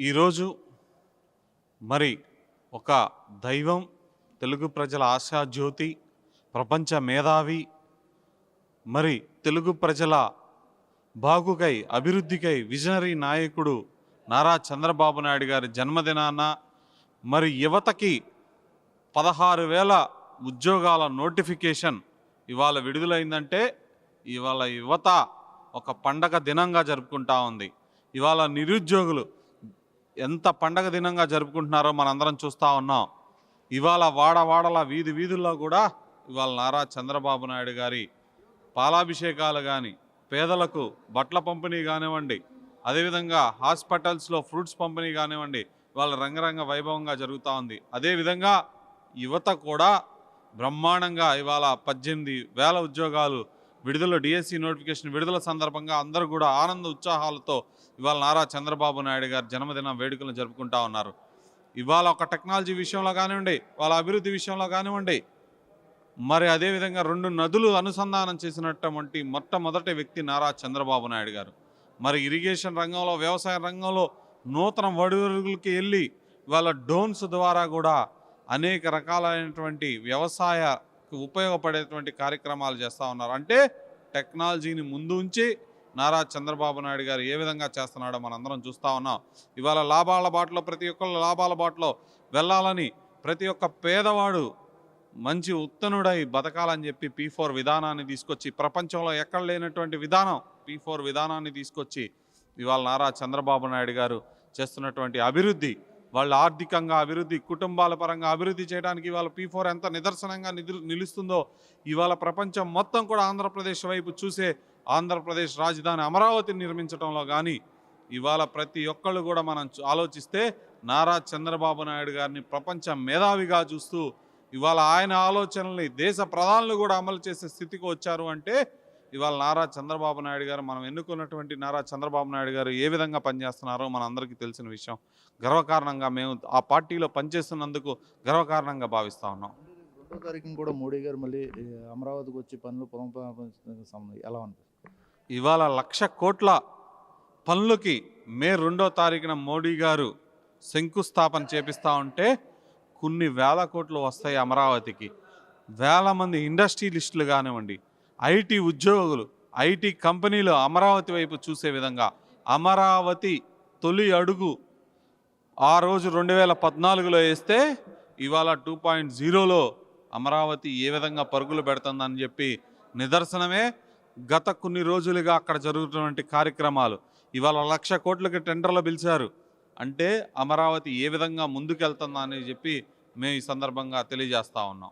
ఈరోజు మరి ఒక దైవం తెలుగు ప్రజల ఆశాజ్యోతి ప్రపంచ మేధావి మరి తెలుగు ప్రజల బాగుకై అభివృద్ధికై విజనరీ నాయకుడు నారా చంద్రబాబు నాయుడు గారి జన్మదినాన మరి యువతకి పదహారు వేల ఉద్యోగాల నోటిఫికేషన్ ఇవాళ విడుదలైందంటే ఇవాళ యువత ఒక పండగ దినంగా జరుపుకుంటా ఉంది. ఇవాళ నిరుద్యోగులు ఎంత పండగ దినంగా జరుపుకుంటున్నారో మనందరం చూస్తూ ఉన్నాం. ఇవాళ వాడవాడల వీధి వీధుల్లో కూడా ఇవాళ నారా చంద్రబాబు నాయుడు గారి పాలాభిషేకాలు కానీ పేదలకు బట్టల పంపిణీ కానివ్వండి అదేవిధంగా హాస్పిటల్స్లో ఫ్రూట్స్ పంపిణీ కానివ్వండి ఇవాళ రంగరంగ వైభవంగా జరుగుతూ ఉంది. అదేవిధంగా యువత కూడా బ్రహ్మాండంగా ఇవాళ పద్దెనిమిది వేల ఉద్యోగాలు విడుదల డిఎస్సి నోటిఫికేషన్ విడుదల సందర్భంగా అందరూ కూడా ఆనంద ఉత్సాహాలతో ఇవాళ నారా చంద్రబాబు నాయుడు గారి జన్మదిన వేడుకలను జరుపుకుంటా ఉన్నారు. ఇవాళ ఒక టెక్నాలజీ విషయంలో కానివ్వండి వాళ్ళ అభివృద్ధి విషయంలో కానివ్వండి మరి అదేవిధంగా రెండు నదులు అనుసంధానం చేసినటువంటి మొట్టమొదటి వ్యక్తి నారా చంద్రబాబు నాయుడు గారు. మరి ఇరిగేషన్ రంగంలో వ్యవసాయ రంగంలో నూతన వడివరుగులకి వెళ్ళి వాళ్ళ డ్రోన్స్ ద్వారా కూడా అనేక రకాలైనటువంటి వ్యవసాయ ఉపయోగపడేటువంటి కార్యక్రమాలు చేస్తూ ఉన్నారు. అంటే టెక్నాలజీని ముందు ఉంచి నారా చంద్రబాబు నాయుడు గారు ఏ విధంగా చేస్తున్నాడో మనందరం చూస్తూ ఉన్నాం. ఇవాళ లాభాల బాటలో ప్రతి ఒక్కళ్ళు లాభాల బాటలో వెళ్ళాలని ప్రతి ఒక్క పేదవాడు మంచి ఉత్తనుడై బతకాలని చెప్పి పీ ఫోర్ విధానాన్ని తీసుకొచ్చి ప్రపంచంలో ఎక్కడ లేనటువంటి విధానం పీ ఫోర్ విధానాన్ని తీసుకొచ్చి ఇవాళ నారా చంద్రబాబు నాయుడు గారు చేస్తున్నటువంటి అభివృద్ధి వాళ్ళ ఆర్థికంగా అభివృద్ధి కుటుంబాల పరంగా అభివృద్ధి చేయడానికి ఇవాళ పీ ఫోర్ ఎంత నిదర్శనంగా నిధులు నిలుస్తుందో ఇవాళ ప్రపంచం మొత్తం కూడా ఆంధ్రప్రదేశ్ వైపు చూసే ఆంధ్రప్రదేశ్ రాజధాని అమరావతిని నిర్మించడంలో కానీ ఇవాళ ప్రతి ఒక్కళ్ళు కూడా మనం ఆలోచిస్తే నారా చంద్రబాబు నాయుడు గారిని ప్రపంచ మేధావిగా చూస్తూ ఇవాళ ఆయన ఆలోచనల్ని దేశ ప్రధానులు కూడా అమలు చేసే స్థితికి వచ్చారు అంటే ఇవాళ నారా చంద్రబాబు నాయుడు గారు మనం ఎన్నుకున్నటువంటి నారా చంద్రబాబు నాయుడు గారు ఏ విధంగా పనిచేస్తున్నారో మన అందరికీ తెలిసిన విషయం. గర్వకారణంగా మేము ఆ పార్టీలో పనిచేస్తున్నందుకు గర్వకారణంగా భావిస్తా ఉన్నాం. రెండో తారీఖున కూడా మోడీ గారు మళ్ళీ అమరావతికి వచ్చి పనులు ఎలా అనిపిస్తుంది ఇవాళ లక్ష కోట్ల పనులకి మే రెండో తారీఖున మోడీ గారు శంకుస్థాపన చేపిస్తూ ఉంటే కొన్ని వేల కోట్లు వస్తాయి అమరావతికి. వేల మంది ఇండస్ట్రియలిస్టులు కానివ్వండి ఐటీ ఉద్యోగులు ఐటీ కంపెనీలు అమరావతి వైపు చూసే విధంగా అమరావతి తొలి అడుగు ఆ రోజు రెండు వేల పద్నాలుగులో వేస్తే ఇవాళ టూ పాయింట్ జీరోలో అమరావతి ఏ విధంగా పరుగులు పెడుతుందని చెప్పి నిదర్శనమే. గత కొన్ని రోజులుగా అక్కడ జరుగుతున్నటువంటి కార్యక్రమాలు. ఇవాళ లక్ష కోట్లకి టెండర్లు పిలిచారు. అంటే అమరావతి ఏ విధంగా ముందుకెళ్తుందా అని చెప్పి మేము ఈ సందర్భంగా తెలియజేస్తా ఉన్నాం.